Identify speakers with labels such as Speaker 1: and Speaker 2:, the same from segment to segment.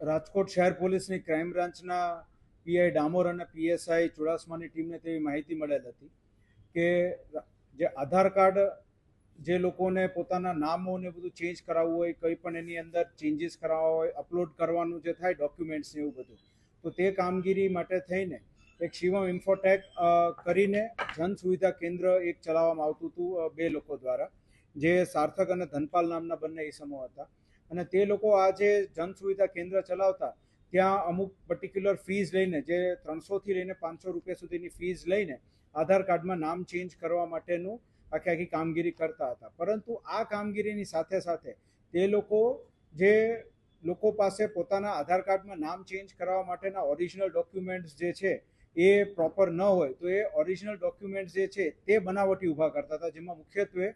Speaker 1: રાજકોટ શહેર પોલીસની ક્રાઇમ બ્રાન્ચના પીઆઈ ડામોર અને પીએસઆઈ ચુડાસમાની ટીમને તેવી માહિતી મળેલ હતી કે જે આધાર કાર્ડ જે લોકોને પોતાના નામો ને બધું ચેન્જ કરાવવું હોય, કંઈ પણ એની અંદર ચેન્જીસ કરાવવા હોય, અપલોડ કરવાનું જે થાય, ડોક્યુમેન્ટ્સ ને એવું બધું. તો તે કામગીરી માટે થઈને એક શિવમ ઇન્ફોટેક કરીને જન સુવિધા કેન્દ્ર એક ચલાવવામાં આવતું હતું બે લોકો દ્વારા, જે સાર્થક અને ધનપાલ નામના બંને ઈસમો હતા. અને તે લોકો આ જે જન સુવિધા કેન્દ્ર ચલાવતા, ત્યાં અમુક પર્ટિક્યુલર ફીઝ લઈને, જે ત્રણસોથી લઈને પાંચસો રૂપિયા સુધીની ફીઝ લઈને આધાર કાર્ડમાં નામ ચેન્જ કરવા માટેનું આખી આખી કામગીરી કરતા હતા. પરંતુ આ કામગીરીની સાથે સાથે તે લોકો જે લોકો પાસે પોતાના આધાર કાર્ડમાં નામ ચેન્જ કરાવવા માટેના ઓરિજિનલ ડોક્યુમેન્ટ્સ જે છે, એ પ્રોપર ન હોય, તો એ ઓરિજિનલ ડોક્યુમેન્ટ્સ જે છે, તે બનાવટી ઊભા કરતા હતા, જેમાં મુખ્યત્વે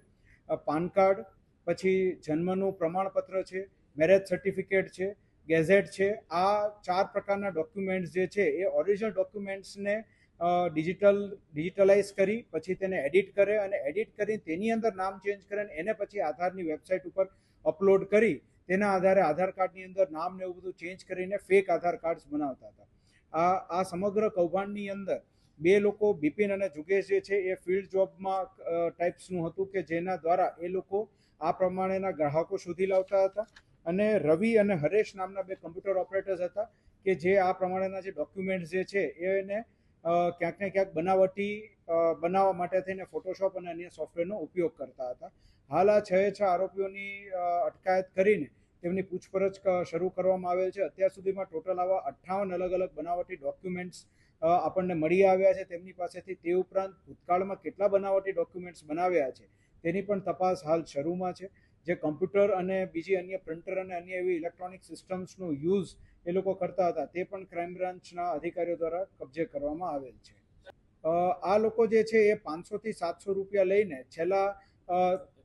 Speaker 1: પાન કાર્ડ પછી જન્મનું પ્રમાણપત્ર છે મેરેજ સર્ટિફિકેટ છે ગેઝેટ છે, આ ચાર પ્રકારના ડોક્યુમેન્ટ્સ જે છે એ ઓરિજિનલ ડોક્યુમેન્ટ્સને ડિજિટલ ડિજિટલાઇઝ કરી, પછી તેને એડિટ કરે અને એડિટ કરી તેની અંદર નામ ચેન્જ કરે અને એને પછી આધારની વેબસાઇટ ઉપર અપલોડ કરી, તેના આધારે આધાર કાર્ડની અંદર નામ ને એવું બધું ચેન્જ કરીને ફેક આધાર કાર્ડ્સ બનાવતા હતા. આ આ સમગ્ર કૌભાંડની અંદર બે લોકો, બિપિન અને જુગેશ જે છે એ ફિલ્ડ જોબમાં ટાઈપ્સનું હતું કે જેના દ્વારા એ લોકો આ પ્રમાણેના ગ્રાહકો શોધી લાવતા હતા અને રવિ અને હરેશ નામના બે કમ્પ્યુટર ઓપરેટર્સ હતા કે જે આ પ્રમાણેના જે ડોક્યુમેન્ટ્સ જે છે એને ક્યાંક ને ક્યાંક બનાવટી બનાવવા માટે થઈને ફોટોશોપ અને અન્ય સોફ્ટવેરનો ઉપયોગ કરતા હતા. હાલ આ છ છ આરોપીઓની અટકાયત કરીને તેમની પૂછપરછ શરૂ કરવામાં આવેલ છે. અત્યાર સુધીમાં ટોટલ આવા અઠ્ઠાવન અલગ અલગ બનાવટી ડોક્યુમેન્ટ્સ આપણને મળી આવ્યા છે. તેમની પાસેથી તે ઉપરાંત ભૂતકાળમાં કેટલા બનાવટી ડોક્યુમેન્ટ્સ બનાવ્યા છે? તેની પણ તપાસ હાલ શરૂમાં છે. જે કમ્પ્યુટર અને બીજી અન્ય પ્રિન્ટર અને અન્ય એવી ઇલેક્ટ્રોનિક સિસ્ટમ્સનો યુઝ એ લોકો કરતા હતા, તે પણ ક્રાઇમ બ્રાન્ચના અધિકારીઓ દ્વારા કબજે કરવામાં આવેલ છે. આ લોકો જે છે એ પાંચસોથી સાતસો રૂપિયા લઈને છેલ્લા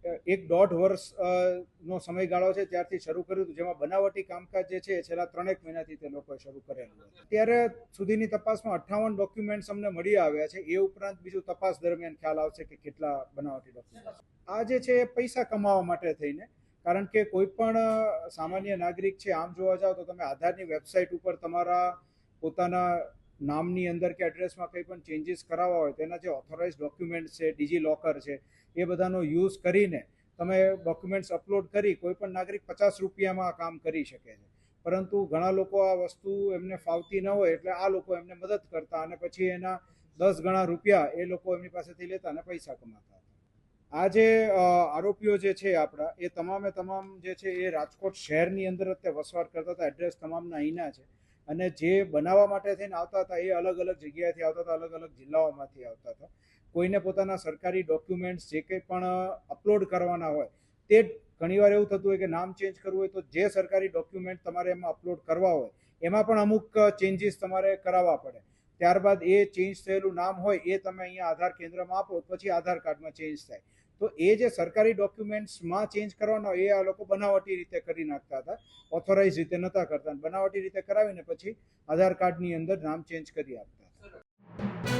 Speaker 1: એક દોઢ વર્ષ અ, નો સમયગાળો છે ત્યારથી શરૂ કર્યું હતું. જેમાં બનાવટી કામકાજ જે છે છેલ્લા ત્રણેક મહિનાથી તે લોકોએ શરૂ કરેલું અત્યારે ત્યારે સુધીની તપાસમાં અઠ્ઠાવન ડોક્યુમેન્ટ્સ અમને મળી આવ્યા છે. એ ઉપરાંત બીજું તપાસ દરમિયાન ખ્યાલ આવશે કે કેટલા બનાવટી ડોક્યુમેન્ટ આ જે છે એ પૈસા કમાવા માટે થઈને કારણ કે કોઈ પણ સામાન્ય નાગરિક છે આમ જોવા જાવ તો તમે આધારની વેબસાઇટ ઉપર તમારા પોતાના નામની અંદર કે એડ્રેસમાં કંઈ પણ ચેન્જીસ કરાવવા હોય, તેના જે ઓથોરાઇઝ ડોક્યુમેન્ટ્સ છે ડીજી લોકર છે, એ બધાનો યુઝ કરીને તમે ડોક્યુમેન્ટ્સ અપલોડ કરી કોઈ પણ નાગરિક પચાસ રૂપિયામાં આ કામ કરી શકે છે. પરંતુ ઘણા લોકો આ વસ્તુ એમને ફાવતી ન હોય એટલે આ લોકો એમને મદદ કરતા અને પછી એના દસ ગણા રૂપિયા એ લોકો એમની પાસેથી લેતા અને પૈસા કમાતા આ જે આરોપીઓ જે છે આપણા, એ તમામે તમામ જે છે એ રાજકોટ શહેરની અંદર તે વસવાટ કરતા હતા. એડ્રેસ તમામના અહીંના છે. અને જે બનાવવા માટે થઈને આવતા હતા એ અલગ અલગ જગ્યાએથી આવતા હતા, અલગ અલગ જિલ્લાઓમાંથી આવતા હતા. કોઈને પોતાના સરકારી ડોક્યુમેન્ટ્સ જે કંઈ પણ અપલોડ કરવાના હોય, તે ઘણીવાર એવું થતું હોય કે નામ ચેન્જ કરવું હોય તો જે સરકારી ડોક્યુમેન્ટ તમારે એમાં અપલોડ કરવા હોય, એમાં પણ અમુક ચેન્જીસ તમારે કરાવવા પડે. ત્યારબાદ એ ચેન્જ થયેલું નામ હોય એ તમે અહીંયા આધાર કેન્દ્રમાં આપો, પછી આધાર કાર્ડમાં ચેન્જ થાય. તો એ જે સરકારી ડોક્યુમેન્ટ્સમાં ચેન્જ કરવાનો એ આ લોકો બનાવટી રીતે કરી નાખતા હતા, ઓથોરાઇઝ રીતે નહોતા કરતા, બનાવટી રીતે કરાવીને પછી આધાર કાર્ડની અંદર નામ ચેન્જ કરી આપતા હતા.